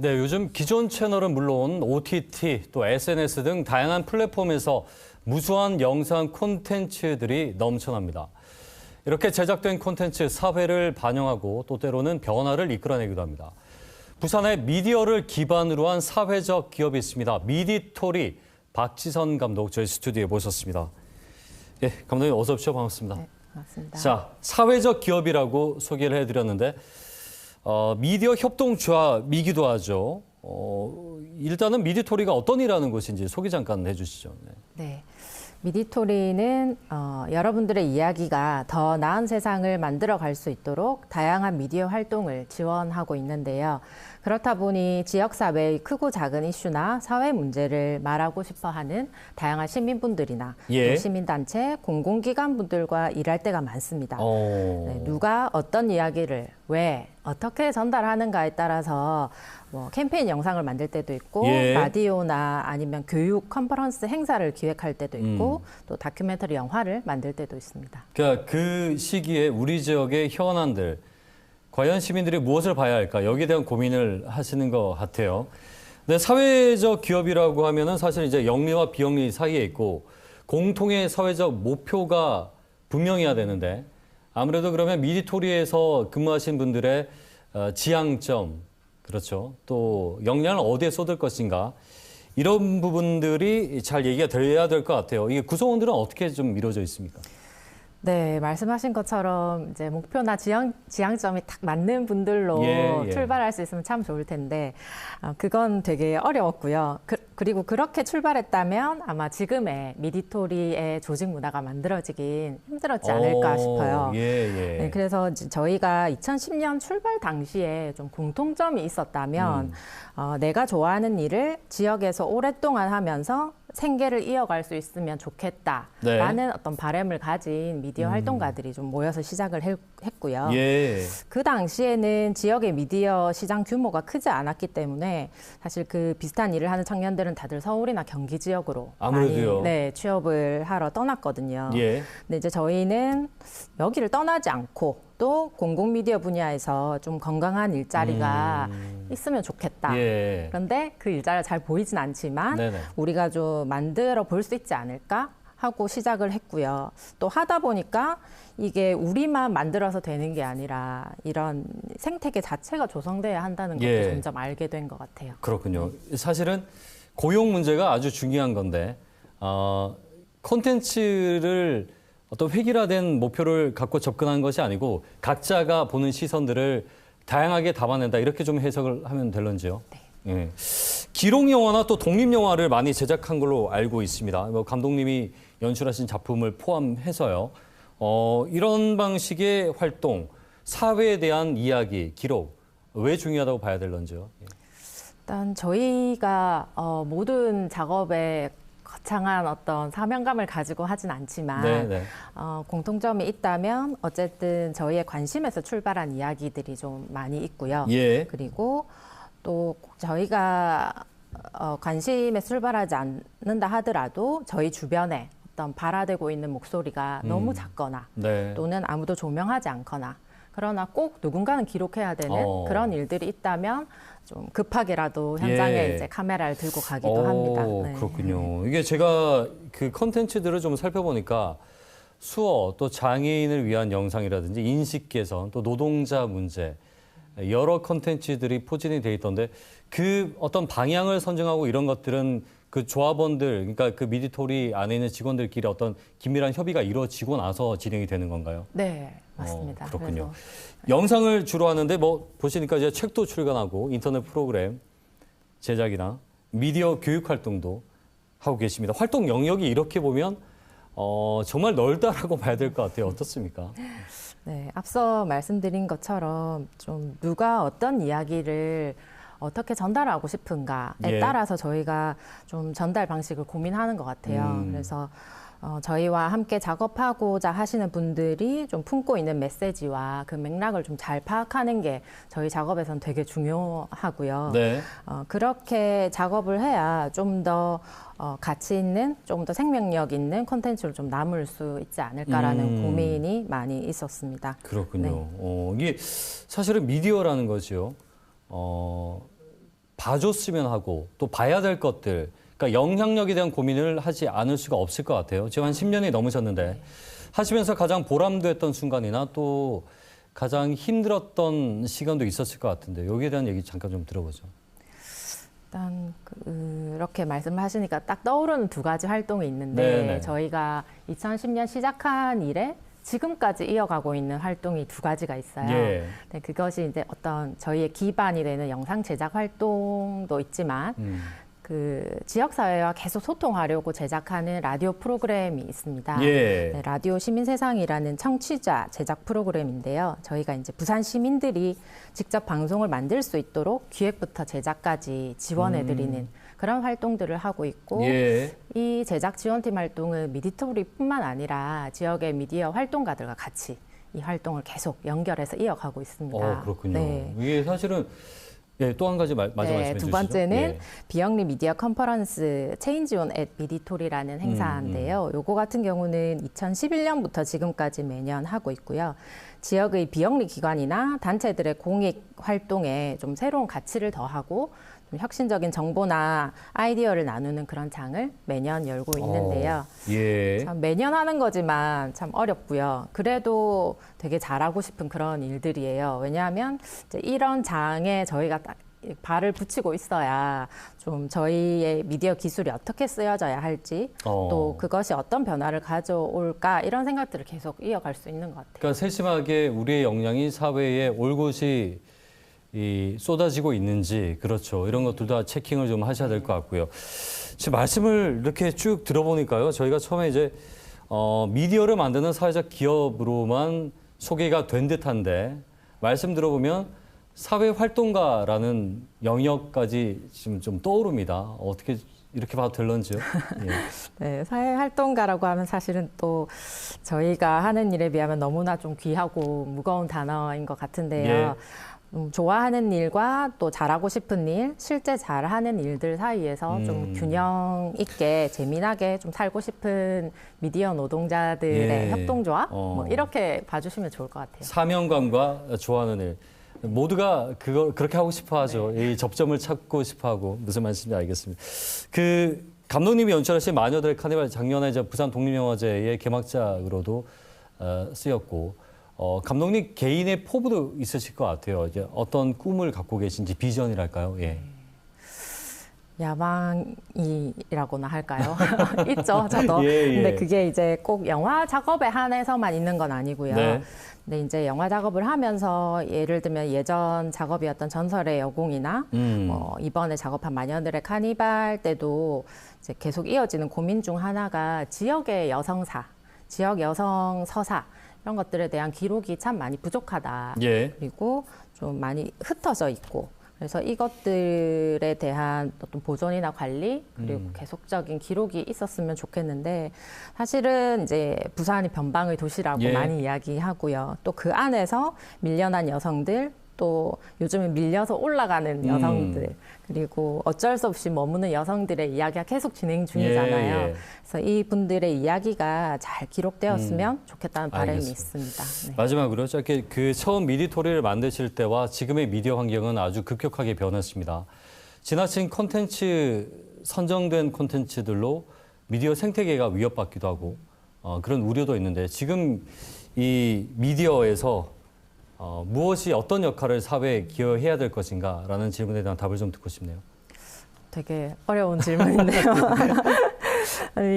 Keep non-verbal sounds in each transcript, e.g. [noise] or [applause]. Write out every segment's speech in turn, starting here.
네, 요즘 기존 채널은 물론 OTT 또 SNS 등 다양한 플랫폼에서 무수한 영상 콘텐츠들이 넘쳐납니다. 이렇게 제작된 콘텐츠 사회를 반영하고 또 때로는 변화를 이끌어내기도 합니다. 부산에 미디어를 기반으로 한 사회적 기업이 있습니다. 미디토리 박지선 감독 저희 스튜디오에 모셨습니다. 예, 감독님 어서 오십시오. 반갑습니다. 네, 맞습니다. 자, 사회적 기업이라고 소개를 해드렸는데 어, 미디어 협동조합이기도 하죠. 어, 일단은 미디토리가 어떤 일하는 곳인지 소개 잠깐 해주시죠. 네. 네. 미디토리는 어, 여러분들의 이야기가 더 나은 세상을 만들어 갈 수 있도록 다양한 미디어 활동을 지원하고 있는데요. 그렇다 보니 지역사회의 크고 작은 이슈나 사회 문제를 말하고 싶어 하는 다양한 시민분들이나 예. 또 시민단체, 공공기관 분들과 일할 때가 많습니다. 어, 네, 누가 어떤 이야기를 왜 어떻게 전달하는가에 따라서 뭐 캠페인 영상을 만들 때도 있고 예. 라디오나 아니면 교육 컨퍼런스 행사를 기획할 때도 있고 음. 또 다큐멘터리 영화를 만들 때도 있습니다. 그러니까 그 시기에 우리 지역의 현안들 과연 시민들이 무엇을 봐야 할까 여기에 대한 고민을 하시는 것 같아요. 근데 사회적 기업이라고 하면은 사실 이제 영리와 비영리 사이에 있고 공통의 사회적 목표가 분명해야 되는데 아무래도 그러면 미디토리에서 근무하신 분들의 어, 지향점 그렇죠. 또 역량을 어디에 쏟을 것인가 이런 부분들이 잘 얘기가 돼야 될 것 같아요. 이게 구성원들은 어떻게 좀 이루어져 있습니까? 네, 말씀하신 것처럼 이제 목표나 지향, 지향점이 딱 맞는 분들로 예, 예. 출발할 수 있으면 참 좋을 텐데, 어, 그건 되게 어려웠고요. 그, 리고 그렇게 출발했다면 아마 지금의 미디토리의 조직 문화가 만들어지긴 힘들었지 않을까 어, 싶어요. 예, 예. 네, 그래서 저희가 2010년 출발 당시에 좀 공통점이 있었다면 음. 어, 내가 좋아하는 일을 지역에서 오랫동안 하면서 생계를 이어갈 수 있으면 좋겠다라는 네. 어떤 바람을 가진 미디어 활동가들이 좀 모여서 시작을 해- 했고요. 예. 그 당시에는 지역의 미디어 시장 규모가 크지 않았기 때문에 사실 그 비슷한 일을 하는 청년들은 다들 서울이나 경기 지역으로 아무래도요. 많이 네, 취업을 하러 떠났거든요. 예. 근데 이제 저희는 여기를 떠나지 않고 또 공공 미디어 분야에서 좀 건강한 일자리가 있으면 좋겠다. 음. 예. 그런데 그 일자리가 잘 보이진 않지만 네네. 우리가 좀 만들어 볼 수 있지 않을까 하고 시작을 했고요. 또 하다 보니까 이게 우리만 만들어서 되는 게 아니라 이런 생태계 자체가 조성돼야 한다는 것도 예. 점점 알게 된 것 같아요. 그렇군요. 사실은 고용 문제가 아주 중요한 건데 어, 콘텐츠를 어떤 획일화된 목표를 갖고 접근한 것이 아니고 각자가 보는 시선들을 다양하게 담아낸다 이렇게 좀 해석을 하면 될런지요. 네. 예. 기록 영화나 또 독립 영화를 많이 제작한 걸로 알고 있습니다. 뭐 감독님이 연출하신 작품을 포함해서요. 어, 이런 방식의 활동, 사회에 대한 이야기, 기록 왜 중요하다고 봐야 될런지요. 예. 일단 저희가 어, 모든 작업에 거창한 어떤 사명감을 가지고 하진 않지만 네, 네. 어, 공통점이 있다면 어쨌든 저희의 관심에서 출발한 이야기들이 좀 많이 있고요. 예. 그리고 또 저희가 어, 관심에 출발하지 않는다 하더라도 저희 주변에 어떤 발화되고 있는 목소리가 음. 너무 작거나 네. 또는 아무도 조명하지 않거나 그러나 꼭 누군가는 기록해야 되는 어. 그런 일들이 있다면 좀 급하게라도 현장에 예. 이제 카메라를 들고 가기도 오, 합니다. 네. 그렇군요. 이게 제가 그 컨텐츠들을 좀 살펴보니까 수어 또 장애인을 위한 영상이라든지 인식 개선 또 노동자 문제 여러 컨텐츠들이 포진이 돼 있던데 그 어떤 방향을 선정하고 이런 것들은 그 조합원들 그러니까 그 미디토리 안에 있는 직원들끼리 어떤 긴밀한 협의가 이루어지고 나서 진행이 되는 건가요? 네, 맞습니다. 어, 그렇군요. 그래서 영상을 주로 하는데 뭐 보시니까 이제 책도 출간하고 인터넷 프로그램 제작이나 미디어 교육 활동도 하고 계십니다. 활동 영역이 이렇게 보면 어, 정말 넓다라고 [laughs] 봐야 될 것 같아요. 어떻습니까? 네, 앞서 말씀드린 것처럼 좀 누가 어떤 이야기를 어떻게 전달하고 싶은가에 예. 따라서 저희가 좀 전달 방식을 고민하는 것 같아요. 음. 그래서 어, 저희와 함께 작업하고자 하시는 분들이 좀 품고 있는 메시지와 그 맥락을 좀 잘 파악하는 게 저희 작업에선 되게 중요하고요. 네. 어, 그렇게 작업을 해야 좀더 어, 가치 있는, 좀더 생명력 있는 콘텐츠로 좀 남을 수 있지 않을까라는 음. 고민이 많이 있었습니다. 그렇군요. 네. 어, 이게 사실은 미디어라는 거죠. 어, 봐줬으면 하고 또 봐야 될 것들, 그러니까 영향력에 대한 고민을 하지 않을 수가 없을 것 같아요. 지금 한 10년이 넘으셨는데 하시면서 가장 보람됐던 순간이나 또 가장 힘들었던 시간도 있었을 것 같은데 여기에 대한 얘기 잠깐 좀 들어보죠. 일단 그렇게 말씀하시니까 딱 떠오르는 두 가지 활동이 있는데 네네. 저희가 2010년 시작한 이래 지금까지 이어가고 있는 활동이 두 가지가 있어요. 예. 네, 그것이 이제 어떤 저희의 기반이 되는 영상 제작 활동도 있지만 음. 그 지역 사회와 계속 소통하려고 제작하는 라디오 프로그램이 있습니다. 예. 네, 라디오 시민 세상이라는 청취자 제작 프로그램인데요. 저희가 이제 부산 시민들이 직접 방송을 만들 수 있도록 기획부터 제작까지 지원해 드리는 그런 활동들을 하고 있고 음. 예. 이 제작 지원팀 활동은 미디토리뿐만 아니라 지역의 미디어 활동가들과 같이 이 활동을 계속 연결해서 이어가고 있습니다. 어, 그렇군요. 네. 이게 사실은 예, 또 한 가지 말, 마저 말씀해 네, 주시죠. 두 번째는 예. 비영리 미디어 컨퍼런스 체인지 온앳 미디토리라는 행사인데요. 요거 같은 경우는 2011년부터 지금까지 매년 하고 있고요. 지역의 비영리 기관이나 단체들의 공익 활동에 좀 새로운 가치를 더하고 좀 혁신적인 정보나 아이디어를 나누는 그런 장을 매년 열고 있는데요. 어, 예. 참 매년 하는 거지만 참 어렵고요. 그래도 되게 잘하고 싶은 그런 일들이에요. 왜냐하면 이런 장에 저희가 딱 발을 붙이고 있어야 좀 저희의 미디어 기술이 어떻게 쓰여져야 할지 어. 또 그것이 어떤 변화를 가져올까 이런 생각들을 계속 이어갈 수 있는 것 같아요. 그러니까 세심하게 우리의 역량이 사회에 올곧이 이 쏟아지고 있는지 그렇죠 이런 것들 다 체킹을 좀 하셔야 될 것 같고요. 지금 말씀을 이렇게 쭉 들어보니까요 저희가 처음에 이제 어, 미디어를 만드는 사회적 기업으로만 소개가 된 듯한데 말씀 들어보면 사회 활동가라는 영역까지 지금 좀 떠오릅니다. 어떻게 이렇게 봐도 될런지요? [laughs] 예. 네, 사회 활동가라고 하면 사실은 또 저희가 하는 일에 비하면 너무나 좀 귀하고 무거운 단어인 것 같은데요. 예. 음, 좋아하는 일과 또 잘하고 싶은 일, 실제 잘하는 일들 사이에서 좀 음. 균형 있게 재미나게 좀 살고 싶은 미디어 노동자들의 예. 협동조합 어. 뭐 이렇게 봐주시면 좋을 것 같아요. 사명감과 좋아하는 일 모두가 그걸 그렇게 하고 싶어하죠. 이 접점을 찾고 싶어하고 무슨 말씀인지 알겠습니다. 그 감독님이 연출하신 마녀들의 카니발 작년에 이제 부산 독립영화제의 개막작으로도 어, 쓰였고 어, 감독님 개인의 포부도 있으실 것 같아요. 이제 어떤 꿈을 갖고 계신지 비전이랄까요? 예. 야망이라고나 할까요? [laughs] [laughs] 있죠, 저도. 예, 예. 근데 그게 이제 꼭 영화 작업에 한해서만 있는 건 아니고요. 네. 근데 이제 영화 작업을 하면서 예를 들면 예전 작업이었던 전설의 여공이나 음. 뭐 이번에 작업한 마녀들의 카니발 때도 이제 계속 이어지는 고민 중 하나가 지역의 여성사, 지역 여성 서사 이런 것들에 대한 기록이 참 많이 부족하다. 예. 그리고 좀 많이 흩어져 있고 그래서 이것들에 대한 어떤 보존이나 관리 그리고 음. 계속적인 기록이 있었으면 좋겠는데 사실은 이제 부산이 변방의 도시라고 예. 많이 이야기하고요. 또 그 안에서 밀려난 여성들 또 요즘에 밀려서 올라가는 음. 여성들 그리고 어쩔 수 없이 머무는 여성들의 이야기가 계속 진행 중이잖아요. 예, 예. 그래서 이 분들의 이야기가 잘 기록되었으면 좋겠다는 바람이 음. 알겠습니다. 있습니다. 네. 마지막으로 짧게 그 처음 미디토리를 만드실 때와 지금의 미디어 환경은 아주 급격하게 변했습니다. 지나친 콘텐츠 선정된 콘텐츠들로 미디어 생태계가 위협받기도 하고 어, 그런 우려도 있는데 지금 이 미디어에서 어, 무엇이 어떤 역할을 사회에 기여해야 될 것인가라는 질문에 대한 답을 좀 듣고 싶네요. 되게 어려운 질문인데요. [laughs] [laughs]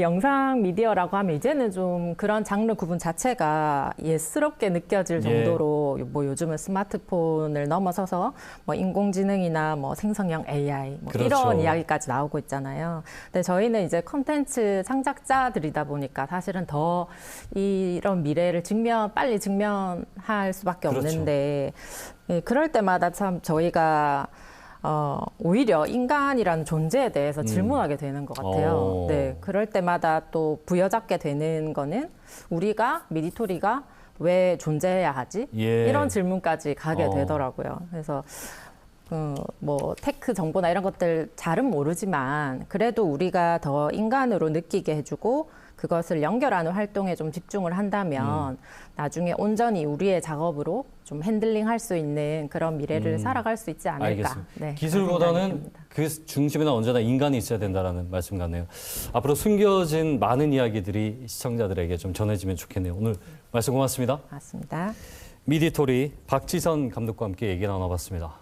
영상 미디어라고 하면 이제는 좀 그런 장르 구분 자체가 예스럽게 느껴질 예. 정도로 뭐 요즘은 스마트폰을 넘어서서 뭐 인공지능이나 뭐 생성형 AI 뭐 그렇죠. 이런 이야기까지 나오고 있잖아요. 근데 저희는 이제 컨텐츠 창작자들이다 보니까 사실은 더 이런 미래를 직면 빨리 직면할 수밖에 그렇죠. 없는데 예, 그럴 때마다 참 저희가 어, 오히려 인간이라는 존재에 대해서 질문하게 되는 것 같아요. 음. 어. 네, 그럴 때마다 또 부여잡게 되는 거는 우리가 미디토리가 왜 존재해야 하지? 예. 이런 질문까지 가게 어. 되더라고요. 그래서 어, 뭐 테크 정보나 이런 것들 잘은 모르지만 그래도 우리가 더 인간으로 느끼게 해주고 그것을 연결하는 활동에 좀 집중을 한다면 나중에 온전히 우리의 작업으로 좀 핸들링할 수 있는 그런 미래를 살아갈 수 있지 않을까. 네, 기술보다는. 그 중심에는 언제나 인간이 있어야 된다라는 말씀 같네요. 앞으로 숨겨진 많은 이야기들이 시청자들에게 좀 전해지면 좋겠네요. 오늘 말씀 고맙습니다. 맞습니다. 미디토리 박지선 감독과 함께 얘기 나눠봤습니다.